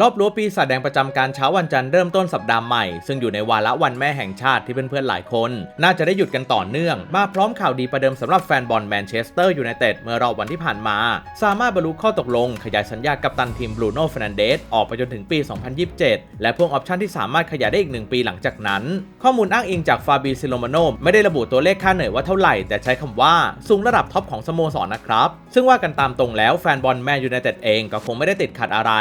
รอบรั้วปีศาจแดงประจำการเช้าวันจันทร์เริ่มต้นสัปดาห์ใหม่ ซึ่งอยู่ในวาระวันแม่แห่งชาติที่เพื่อนๆหลายคน น่าจะได้หยุดกันต่อเนื่อง มาพร้อมข่าวดีประเดิมสำหรับแฟนบอลแมนเชสเตอร์ยูไนเต็ดเมื่อรอบวันที่ผ่านมา สามารถบรรลุข้อตกลง ขยายสัญญากับตันทีมบรูโน่เฟรนันเดสออกไปจนถึงปี 2027 และพ่วงออปชั่นที่สามารถขยายได้อีก 1 ปีหลังจากนั้น ข้อมูลอ้างอิงจากฟาบีซิโลมาโนไม่ได้ระบุตัวเลขค่าเหนื่อยว่าเท่าไหร่แต่ใช้คำว่าสูงระดับท็อปของสโมสรนะครับซึ่งว่ากันตามตรงแล้วแฟนบอลแมนยูไนเต็ดเองก็คงไม่ได้ติดขัดอะไร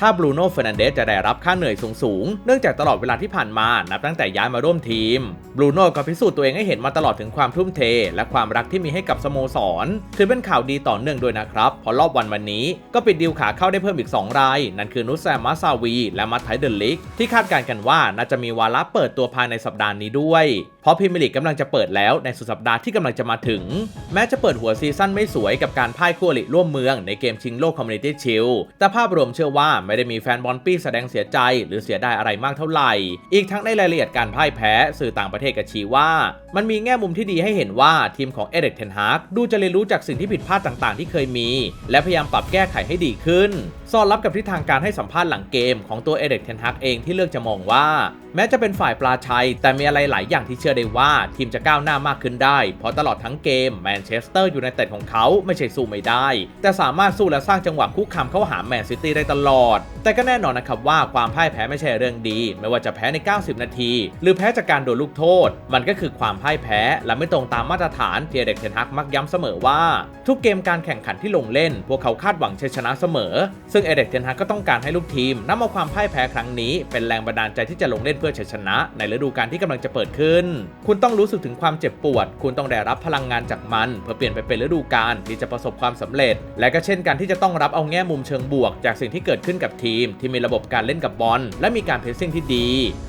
ถ้าบรูโน่เฟรนันเดสจะได้รับค่าเหนื่อยสูงๆเนื่องจากตลอดเวลาที่ผ่านมานับตั้งแต่ย้ายมาร่วมทีมบรูโน่ก็พิสูจน์ตัวเองให้เห็นมาตลอดถึงความทุ่มเท และความรักที่มีให้กับสโมสร ถือเป็นข่าวดีต่อเนื่องด้วยนะครับเพราะรอบวันวันนี้ก็ปิดดีลขาเข้าได้เพิ่มอีก 2 ราย นั่นคือนุสแซมมาซาวี และมัตไทเดลิก ที่คาดการณ์กันว่าน่าจะมีวาระเปิดตัวภายในสัปดาห์นี้ด้วยเพราะพรีเมียร์ลีกกำลังจะเปิดแล้วในสุดสัปดาห์ที่กำลังจะมาถึง แม้จะเปิดหัวซีซั่นไม่สวยกับการพ่ายคู่อริร่วมเมืองในเกมชิงโลกคอมมูนิตี้ชิลแต่ภาพรวมเชื่อว่าไม่ได้มีแฟนบอลปี้แสดงเสียใจ หรือเสียดายอะไรมากเท่าไหร่ อีกทั้งในรายละเอียดการพ่ายแพ้สื่อต่างประเทศก็ชี้ว่า มันมีแง่มุมที่ดีให้เห็นว่าทีมของเอเด็กเทนฮากดูจะเรียนรู้จากสิ่งที่ผิดพลาดต่าง ๆ ที่เคยมี และพยายามปรับแก้ไขให้ดีขึ้นสอดรับกับทิศทางการให้สัมภาษณ์หลังเกมของตัวเอเด็กเทนฮากเองที่เลือกจะมองว่าแม้จะเป็นฝ่ายปลาชัย แต่มีอะไรหลายอย่างที่เชื่อได้ว่าทีมจะก้าวหน้ามากขึ้นได้ เพราะตลอดทั้งเกมแมนเชสเตอร์ยูไนเต็ดของเขาไม่ใช่สู้ไม่ได้ แต่สามารถสู้และสร้างจังหวะคุกคามเข้าหาแมนซิตี้ได้ตลอด แต่ก็แน่นอนนะครับว่าความพ่ายแพ้ไม่ใช่เรื่องดี ไม่ว่าจะแพ้ใน 90 นาที หรือแพ้จากการโดนลูกโทษ มันก็คือความพ่ายแพ้และไม่ตรงตามมาตรฐานที่เด็กเทนฮักมักย้ำเสมอว่า ทุกเกมการแข่งขันที่ลงเล่น พวกเขาคาดหวังชัยชนะเสมอ ซึ่งเอเด็กเทนฮักก็ต้องการให้ลูกทีมนำเอาความพ่ายแพ้ครั้งนี้เป็นแรงบันดาลใจที่จะลงเล่นเพื่อชัยชนะในฤดูกาลที่กำลังจะเปิดขึ้น คุณต้องรู้สึกถึงความเจ็บปวด คุณต้องได้รับพลังงานจากมัน เพื่อเปลี่ยนไปเป็นฤดูกาลที่จะประสบความสำเร็จ และก็เช่นกันที่จะต้องรับเอาแง่มุมเชิงบวก จากสิ่งที่เกิดขึ้นกับทีม ที่มีระบบการเล่นกับบอลและมีการเพรสซิ่งที่ดี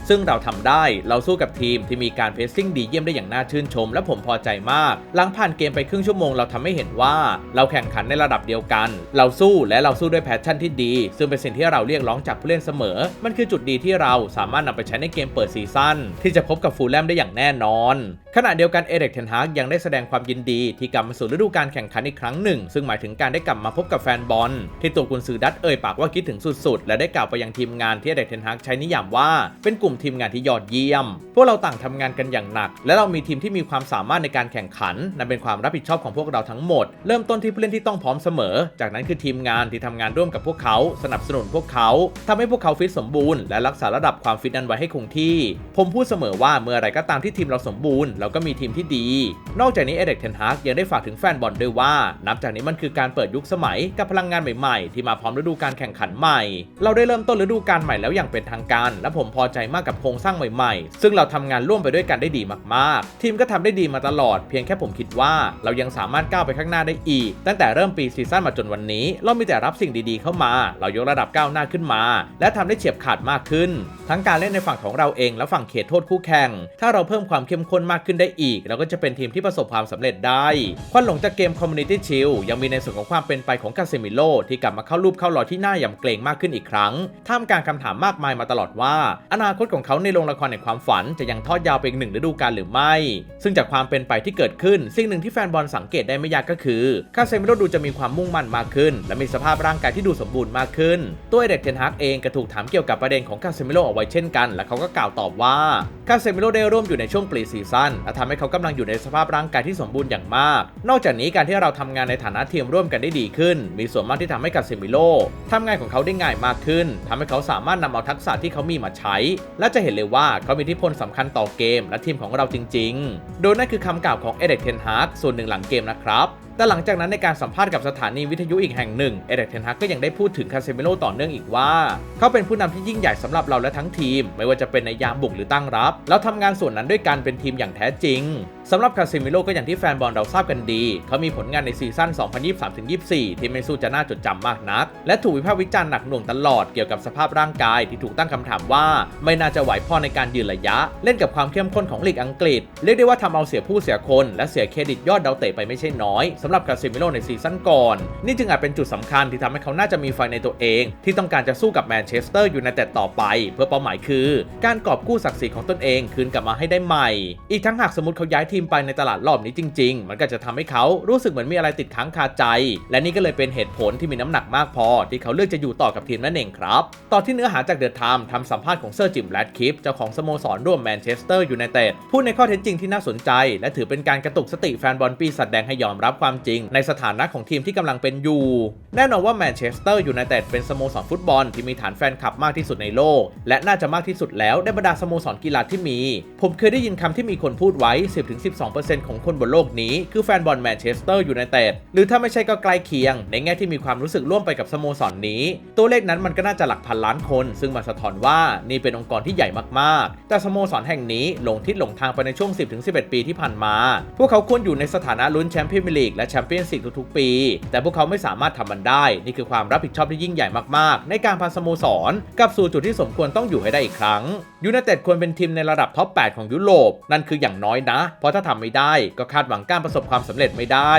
ซึ่งเราทำได้เราสู้กับทีมที่มีการเพรสซิ่งดีเยี่ยมได้อย่างน่าชื่นชม และผมพอใจมาก หลังผ่านเกมไปครึ่งชั่วโมงเราทำให้เห็นว่า เราแข่งขันในระดับเดียวกัน เราสู้และเราสู้ด้วยแพชชั่นที่ดี ซึ่งเป็นสิ่งที่เราเรียกร้องจากผู้เล่นเสมอ มันคือจุดดีที่เราสามารถนำไปใช้ในเกมเปิดซีซั่นที่จะพบกับฟูลแลมได้อย่างแน่นอน ขณะเดียวกันเอเด็กเทนฮากยังได้แสดงความยินดีที่กลับมาสู่ฤดูกาลแข่งขันอีกครั้งหนึ่ง ซึ่งหมายถึงการได้กลับมาพบกับแฟนบอล ที่ตัวกุนซือดัตเอ่ยปากว่าคิดถึงสุดๆ และได้กล่าวไปยังทีมงานที่เอเด็กเทนฮากใช้นิยามว่าเป็นกลุ่มทีมงานที่ยอดเยี่ยม พวกเราต่างทำงานกันอย่างหนัก และเรามีทีมที่มีความสามารถในการแข่งขันนั่นเป็นความรับผิดชอบของพวกเราทั้งหมด เริ่มต้นที่ผู้เล่นที่ต้องพร้อมเสมอ จากนั้นคือทีมงานที่ทำงานร่วมกับพวกเขา สนับสนุนพวกเขาทำให้พวกเขาฟิตสมบูรณ์และรักษาระดับความฟิตนั้นไว้ให้คงที่ ผมพูดเสมอว่าเมื่อไรก็ตามที่ทีมเราสมบูรณ์เราก็มีทีมที่ดี นอกจากนี้เอเด็กเทนฮากยังได้ฝากถึงแฟนบอลด้วยว่า นับจากนี้มันคือการเปิดยุคสมัยกับพลังงานใหม่ๆ ที่มาพร้อมฤดูการแข่งขันใหม่ เราได้เริ่มต้นฤดูกาลใหม่แล้วอย่างเป็นทางการ และผมพอใจมากกับโครงสร้างใหม่ๆ ซึ่งเราทำงานร่วมไปด้วยกันได้ดีมากๆ ทีมก็ทำได้ดีมาตลอด เพียงแค่ผมคิดว่าเรายังสามารถก้าวไปข้างหน้าได้อีก ตั้งแต่เริ่มปีซีซั่นมาจนวันนี้ เรามีแต่รับสิ่งดีๆ เข้ามา เรายกระดับก้าวหน้าขึ้นมา และทำได้เฉียบขาดมากขึ้น ทั้งการเล่นในฝั่งของเราเองและฝั่งเขตโทษคู่แข่ง ถ้าเราเพิ่มความเข้มข้นมากขึ้นได้อีก เราก็จะเป็นทีมที่ประสบความสำเร็จได้ ควันหลงจากเกม Community Shield ยังมีในส่วนของความเป็นไปของกาเซมิโลที่กลับมาเข้ารูปเข้ารอยที่หน้าย่ำเกรงมากขึ้นอีกครั้ง ท่ามกลางคำถามมากมายมาตลอดว่า อนาคตของเขาในโรงละครแห่งความฝันจะยังทอดยาวไปอีกหนึ่งฤดูกาลหรือไม่ ซึ่งจากความเป็นไปที่เกิดขึ้น สิ่งหนึ่งที่แฟนบอลสังเกตได้ไม่ยากก็คือคาเซมิโลดูจะมีความมุ่งมั่นมากขึ้น และมีสภาพร่างกายที่ดูสมบูรณ์มากขึ้น ตัวเอเด็กเทนฮากเองก็ถูกถามเกี่ยวกับประเด็นของคาเซมิโลเอาไว้เช่นกัน และเขาก็กล่าวตอบว่าคาเซมิโลได้ร่วมอยู่ในช่วงปรีซีซั่นและทำให้เขากำลังอยู่ในสภาพร่างกายที่สมบูรณ์อย่างมาก นอกจากนี้การที่เราทำงานในฐานะทีมร่วมกันได้ดีขึ้น มีส่วนมากที่ทำให้คาเซมิโลทำงานของเขาได้ง่ายมากขึ้นทำให้เขาสามารถนำเอาทักษะที่เขามีมาใช้ และจะเห็นเลยว่าเขามีอิทธิพลสำคัญต่อเกม และทีมของเราจริง ๆ โดยนั่นคือคำกล่าวของเอเด็กเทนฮากส่วนหนึ่งหลังเกมนะครับ แต่หลังจากนั้นในการสัมภาษณ์กับสถานีวิทยุอีกแห่งหนึ่ง เอเด็กเทนฮักก็ยังได้พูดถึงคาเซมิโลต่อเนื่องอีกว่า เขาเป็นผู้นำที่ยิ่งใหญ่สำหรับเราและทั้งทีม ไม่ว่าจะเป็นในยามบุกหรือตั้งรับ แล้วทำงานส่วนนั้นด้วยกันเป็นทีมอย่างแท้จริงสำหรับคาเซมิโลก็อย่างที่แฟนบอลเราทราบกันดี เขามีผลงานในซีซั่น 2023-24 ที่ไม่สู้จะน่าจดจำมากนัก และถูกวิพากษ์วิจารณ์หนักหน่วงตลอดเกี่ยวกับสภาพร่างกายที่ถูกตั้งคำถามว่า ไม่น่าจะไหวพอในการยืนระยะ เล่นกับความเข้มข้นของลีกอังกฤษ เรียกได้ว่าทำเอาเสียผู้เสียคน และเสียเครดิตยอดดาวเตะไปไม่ใช่น้อยสำหรับคาเซมิโลในซีซั่นก่อน นี่จึงอาจเป็นจุดสำคัญที่ทำให้เขาน่าจะมีไฟในตัวเอง ที่ต้องการจะสู้กับแมนเชสเตอร์ยูไนเต็ดต่อไป เพื่อเป้าหมายคือ การกอบกู้ศักดิ์ศรีของตนเองคืนกลับมาให้ได้ใหม่ อีกทั้งหากสมมติเขาย้ายทีมไปในตลาดรอบนี้จริง ๆ มันก็จะทำให้เขารู้สึกเหมือนมีอะไรติดค้างคาใจ และนี่ก็เลยเป็นเหตุผลที่มีน้ำหนักมากพอ ที่เขาเลือกจะอยู่ต่อกับทีมนั่นเองครับต่อที่เนื้อหาจากเดอะไทม์ทำสัมภาษณ์ของเซอร์จิมแรดคิปเจ้าของสโมสรร่วมแมนเชสเตอร์ยูไนเต็ดพูดในข้อเท็จจริงที่น่าสนใจ และถือเป็นการกระตุกสติแฟนบอลปีศาจแดงให้ยอมรับความจริง ในสถานะของทีมที่กำลังเป็นอยู่ แน่นอนว่าแมนเชสเตอร์ยูไนเต็ดเป็นสโมสรฟุตบอลที่มีฐานแฟนคลับมากที่สุดในโลก และน่าจะมากที่สุดแล้วในบรรดาสโมสรกีฬาที่มี ผมเคยได้ยินคำที่มีคนพูดไว้12%ของคนบนโลกนี้คือแฟนบอลแมนเชสเตอร์ยูไนเต็ดหรือถ้าไม่ใช่ก็ใกล้เคียง ในแง่ที่มีความรู้สึกร่วมไปกับสโมสรนนี้ ตัวเลขนั้นมันก็น่าจะหลักพันล้านคน ซึ่งมาสะท้อนว่านี่เป็นองค์กรที่ใหญ่มากๆ แต่สโมสรแห่งนี้หลงทิศหลงทางไปในช่วง 10-11 ปีที่ผ่านมา พวกเขาควรอยู่ในสถานะลุ้นแชมเปี้ยนลีกและแชมเปี้ยนส์ลีกทุกๆ ปี แต่พวกเขาไม่สามารถทำมันได้ นี่คือความรับผิดชอบที่ยิ่งใหญ่มากๆ ในการพาสโมสรกลับสู่จุดที่สมควรต้องอยู่ให้ได้อีกครั้งยูไนเต็ดควรเป็นทีมในระดับท็อป 8 ของยุโรปนั่นคืออย่างน้อยนะเพราะถ้าทำไม่ได้ ก็คาดหวังการประสบความสำเร็จไม่ได้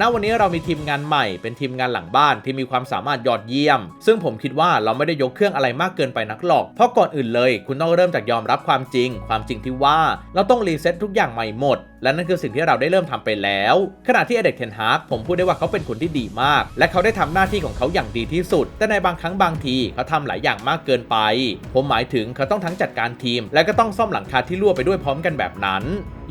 ณ วันนี้เรามีทีมงานใหม่ เป็นทีมงานหลังบ้านที่มีความสามารถยอดเยี่ยม ซึ่งผมคิดว่าเราไม่ได้ยกเครื่องอะไรมากเกินไปนักหรอก เพราะก่อนอื่นเลย คุณต้องเริ่มจากยอมรับความจริง ความจริงที่ว่าเราต้องรีเซ็ตทุกอย่างใหม่หมด และนั่นคือสิ่งที่เราได้เริ่มทำไปแล้ว ขณะที่อเด็กเทนฮาร์กผมพูดได้ว่าเขาเป็นคนที่ดีมาก และเขาได้ทำหน้าที่ของเขาอย่างดีที่สุด แต่ในบางครั้งบางทีเขาทำหลายอย่างมากเกินไป ผมหมายถึงเขาต้องทั้งจัดการทีม และก็ต้องซ่อมหลังคาที่รั่วไปด้วยพร้อมกันแบบนั้น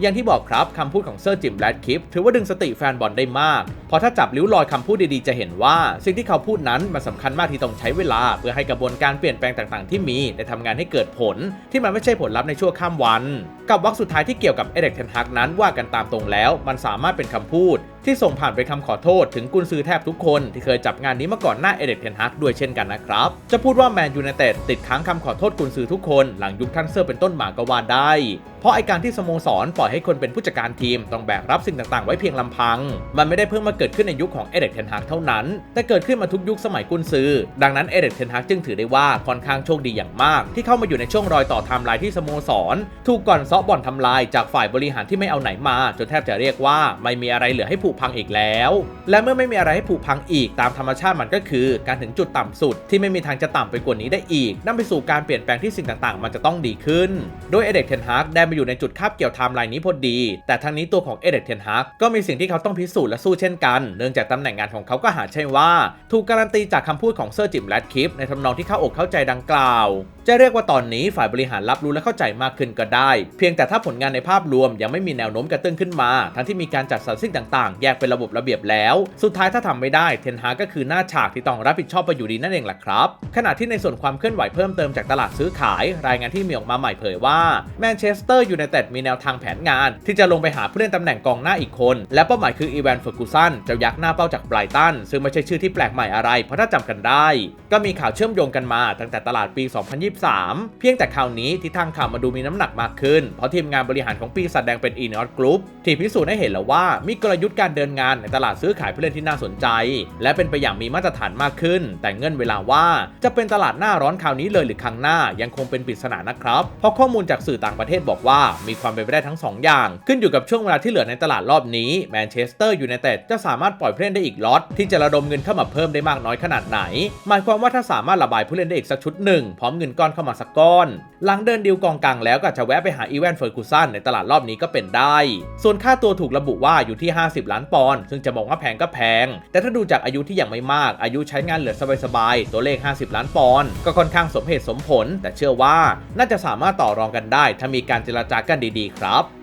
อย่างที่บอกครับคำพูดของเซอร์จิมแรดคิปถือว่าดึงสติแฟนบอลได้มาก เพราะถ้าจับลิ้วรอยคำพูดดีๆ จะเห็นว่า สิ่งที่เขาพูดนั้นมันสำคัญมากที่ต้องใช้เวลา เพื่อให้กระบวนการเปลี่ยนแปลงต่างๆ ที่มีได้ทำงานให้เกิดผล ที่มันไม่ใช่ผลลัพธ์ในชั่วข้ามวันกับวรรคสุดท้ายที่เกี่ยวกับเอเด็กเทนฮักนั้นว่ากันตามตรงแล้ว มันสามารถเป็นคำพูด ที่ส่งผ่านไปคำขอโทษถึงกุนซือแทบทุกคนที่เคยจับงานนี้มาก่อนหน้าเอเด็กเทนฮักด้วยเช่นกันนะครับ จะพูดว่าแมนยูไนเต็ดติดค้างคำขอโทษกุนซือทุกคนหลังยุคทันเซอร์เป็นต้นมาก็ว่าได้ เพราะไอการที่สโมสรปล่อยให้คนเป็นผู้จัดการทีมต้องแบกรับสิ่งต่างๆ ไว้เพียงลำพัง มันไม่ได้เพิ่งมาเกิดขึ้นในยุคของเอเด็กเทนฮักเท่านั้น แต่เกิดขึ้นมาทุกยุคสมัยกุนซือ ดังนั้นเอเด็กเทนฮักจึงถือได้ว่าค่อนข้างโชคดีอย่างมาก ที่เข้ามาอยู่ในช่วงรอยต่อไทม์ไลน์ที่สโมสรถูกก่อนซาะบ่อนทำลายจากฝ่ายบริหารที่ไม่เอาไหนมาจนแทบจะเรียกว่าไม่มีอะไรเหลือให้ผุพังอีกแล้ว และเมื่อไม่มีอะไรให้ผุพังอีกตามธรรมชาติมันก็คือ การถึงจุดต่ำสุดที่ไม่มีทางจะต่ำไปกว่านี้ได้อีกนำไปสู่การเปลี่ยนแปลงที่สิ่งต่างๆ มันจะต้องดีขึ้น โดยเอเด็กเทนฮากได้มาอยู่ในจุดคาบเกี่ยวไทม์ไลน์นี้พอดี แต่ทั้งนี้ตัวของเอเด็กเทนฮากก็มีสิ่งที่เขาต้องพิสูจน์และสู้เช่นกัน เนื่องจากตำแหน่งงานของเขาก็หาใช่ว่า ถูกการันตีจากคำพูดของเซอร์จิมแรดคิปในทำนองที่เข้าอกเข้าใจดังกล่าวจะเรียกว่าตอนนี้ฝ่ายบริหารรับรู้และเข้าใจมากขึ้นก็ได้ เพียงแต่ถ้าผลงานในภาพรวมยังไม่มีแนวโน้มกระเตื้องขึ้นมา ทั้งที่มีการจัดสรรสิ่งต่างๆ แยกเป็นระบบระเบียบแล้ว สุดท้ายถ้าทำไม่ได้เทนฮากก็คือหน้าฉากที่ต้องรับผิดชอบไปอยู่ดีนั่นเองแหละครับ ขณะที่ในส่วนความเคลื่อนไหวเพิ่มเติมจากตลาดซื้อขาย รายงานที่มีออกมาใหม่เผยว่าแมนเชสเตอร์ยูไนเต็ดมีแนวทางแผนงาน ที่จะลงไปหาผู้เล่นตำแหน่งกองหน้าอีกคน และเป้าหมายคืออีแวนเฟอร์กูสันเจ้ายักษ์หน้าเป้าจากไบรตันซึ่งไม่ใช่ชื่อที่แปลกใหม่อะไรเพราะถ้าจำกันได้ ก็มีข่าวเชื่อมโยงกันมาตั้งแต่ตลาดปี2023 เพียงแต่คราวนี้ที่ทางข่าวมาดูมีน้ำหนักมากขึ้น เพราะทีมงานบริหารของปีศาจแดงเป็นอีนอตกรุ๊ปที่พิสูจน์ให้เห็นแล้วว่ามีกลยุทธ์การเดินงานในตลาดซื้อขายผู้เล่นที่น่าสนใจ และเป็นไปอย่างมีมาตรฐานมากขึ้น แต่เงื่อนเวลาว่าจะเป็นตลาดหน้าร้อนคราวนี้เลยหรือครั้งหน้ายังคงเป็นปริศนานะครับเพราะข้อมูลจากสื่อต่างประเทศบอกว่า มีความเป็นไปได้ทั้งสองอย่าง ขึ้นอยู่กับช่วงเวลาที่เหลือในตลาดรอบนี้แมนเชสเตอร์ยูไนเต็ดจะสามารถปล่อยผู้เล่นได้อีกล็อตที่จะระดมเงินเข้ามาเพิ่มได้มากน้อยขนาดไหน หมายความว่าถ้าสามารถระบายผู้เล่นได้อีกสักชุดหนึ่งพร้อมเงินกอนเข้ามาสักก้อน หลังเดินดีลกองกลางแล้วก็จะแวะไปหาอีแวนเฟอร์กูสันในตลาดรอบนี้ก็เป็นได้ ส่วนค่าตัวถูกระบุว่าอยู่ที่ 50 ล้านปอนด์ซึ่งจะมองว่าแพงก็แพง แต่ถ้าดูจากอายุที่ยังไม่มาก อายุใช้งานเหลือสบายๆตัวเลข 50 ล้านปอนด์ก็ค่อนข้างสมเหตุสมผล แต่เชื่อว่าน่าจะสามารถต่อรองกันได้ ถ้ามีการเจรจากันดีๆ ครับ